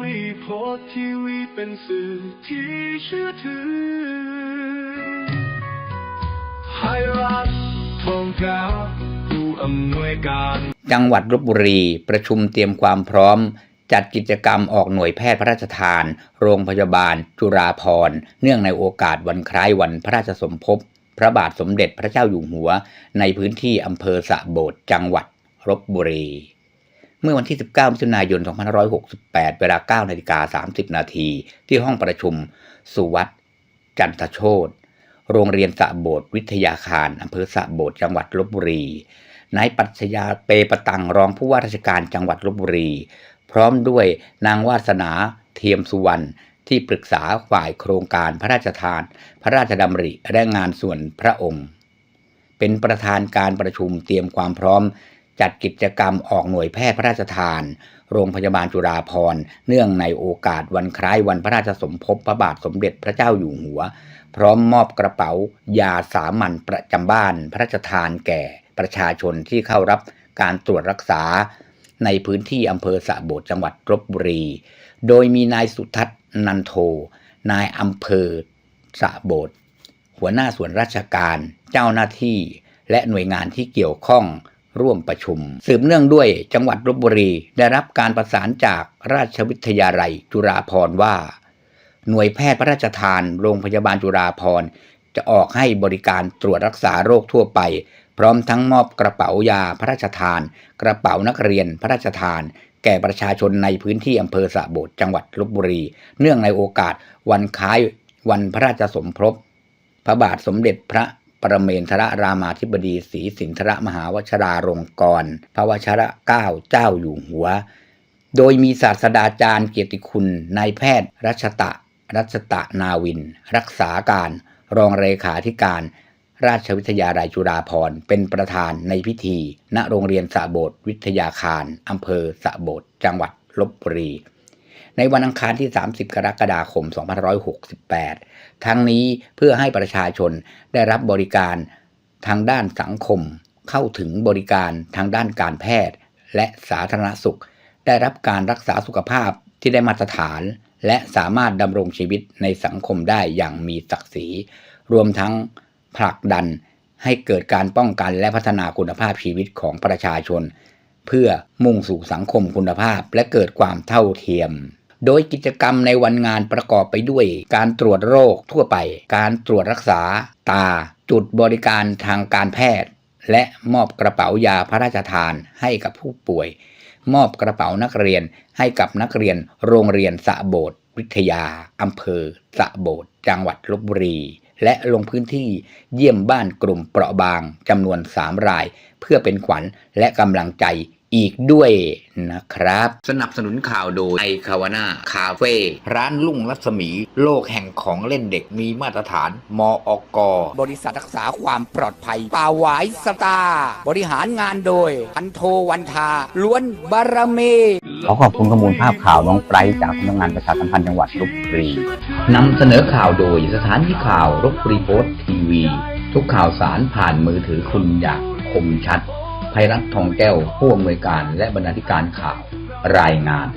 วิโพสทีวีเป็นสื่อที่เชื่อถือไทยรัฐทองกาผู้อำนวยการ จังหวัดลบบุรีประชุมเตรียมความพร้อม จัดกิจกรรมออกหน่วยแพทย์พระราชทาน โรงพยาบาล จุฬาภรณ์เนื่องในโอกาสวันคล้ายวันพระราชสมภพ พระบาทสมเด็จพระเจ้าอยู่หัว ในพื้นที่อำเภอสะโบดจังหวัดลบบุรี เมื่อวันที่ 19 มิถุนายน 2568 เวลา 9 นาฬิกา 30 นาทีที่ห้องประชุม สุวัตจันทโชตโรงเรียนสะโบดวิทยาคารอำเภอสะโบดจังหวัดลบบุรี นายปัชญาเปปตังรองผู้ว่าราชการจังหวัดลบบุรี พร้อมด้วยนางวาสนาเทียมสุวรรณที่ปรึกษาฝ่ายโครงการพระราชทาน พระราชดำริและงานส่วนพระองค์ เป็นประธานการประชุมเตรียมความพร้อม จัดกิจกรรมออกหน่วยแพทย์พระราชทาน โรงพยาบาลจุฬาภรณ์เนื่องในโอกาสวันคล้ายวันพระราชสมภพพระบาทสมเด็จพระเจ้าอยู่หัว พร้อมมอบกระเป๋ายาสามัญประจำบ้านพระราชทานแก่ประชาชนที่เข้ารับการตรวจรักษา ในพื้นที่อำเภอสะโบดจังหวัดลบบุรี โดยมีนายสุทัศน์นันโท นายอำเภอสะโบดหัวหน้าส่วนราชการ เจ้าหน้าที่ และหน่วยงานที่เกี่ยวข้อง ร่วมประชุม สืบเนื่องด้วยจังหวัดลบบุรี ได้รับการประสานจากราชวิทยาลัยจุฬาภรณ์ว่า หน่วยแพทย์พระราชทานโรงพยาบาลจุฬาภรณ์ จะออกให้บริการตรวจรักษาโรคทั่วไป พร้อมทั้งมอบกระเป๋ายาพระราชทาน กระเป๋านักเรียนพระราชทาน แก่ประชาชนในพื้นที่อำเภอสะโบดจังหวัดลบบุรี เนื่องในโอกาสวันคล้ายวันพระราชสมภพพระบาทสมเด็จพระ ประเมนทรรามาธิบดีศรีสินทรมหาวชราลงกรณ์พระวชระเก้าเจ้าอยู่หัว โดยมีศาสตราจารย์เกียรติคุณนายแพทย์ รัชตะ รัชตะนาวิน รักษาการ รองเลขาธิการ ราชวิทยาลัยจุฬาภรณ์เป็นประธานในพิธี ณโรงเรียนสะโบดวิทยาคารอำเภอสะโบดจังหวัดลบบุรี ในวันอังคารที่ 30 กรกฎาคม 2568 ทั้งนี้เพื่อให้ประชาชนได้รับบริการทางด้านสังคม เข้าถึงบริการทางด้านการแพทย์ และสาธารณสุข ได้รับการรักษาสุขภาพที่ได้มาตรฐาน และสามารถดำรงชีวิตในสังคมได้อย่างมีศักดิ์ศรี รวมทั้งผลักดันให้เกิดการป้องกันและพัฒนาคุณภาพชีวิตของประชาชน เพื่อมุ่งสู่สังคมคุณภาพและเกิดความเท่าเทียม โดยกิจกรรมในวันงานประกอบไปด้วย การตรวจโรคทั่วไป การตรวจรักษา ตา จุดบริการทางการแพทย์ และมอบกระเป๋ายาพระราชทานให้กับผู้ป่วย มอบกระเป๋านักเรียนให้กับนักเรียนโรงเรียนสะโบดวิทยาอำเภอ สะโบดจังหวัดลบบุรี และลงพื้นที่เยี่ยมบ้านกลุ่มเปราะบางจำนวน 3 ราย เพื่อเป็นขวัญและกำลังใจ อีกด้วยนะครับ สนับสนุนข่าวโดยไอคาวาน่าคาเฟ่ร้านลุ่งรัศมี โลกแห่งของเล่นเด็กมีมาตรฐานมอกบริษัทรักษาความปลอดภัยป่าหวายสตาร์บริหารงานโดย พันโทวันทา ล้วนบารมีขอขอบคุณข้อมูลภาพข่าวน้องไบรท์จากสำนักงานประชาสัมพันธ์จังหวัดลบบุรีนำเสนอข่าวโดยสถานีข่าวรบบุรีโพสต์ทีวี ทุกข่าวสารผ่านมือถือคุณอย่างคมชัด ภัยรัฐทองแก้วผู้อำนวยการและบรรณาธิการข่าวรายงาน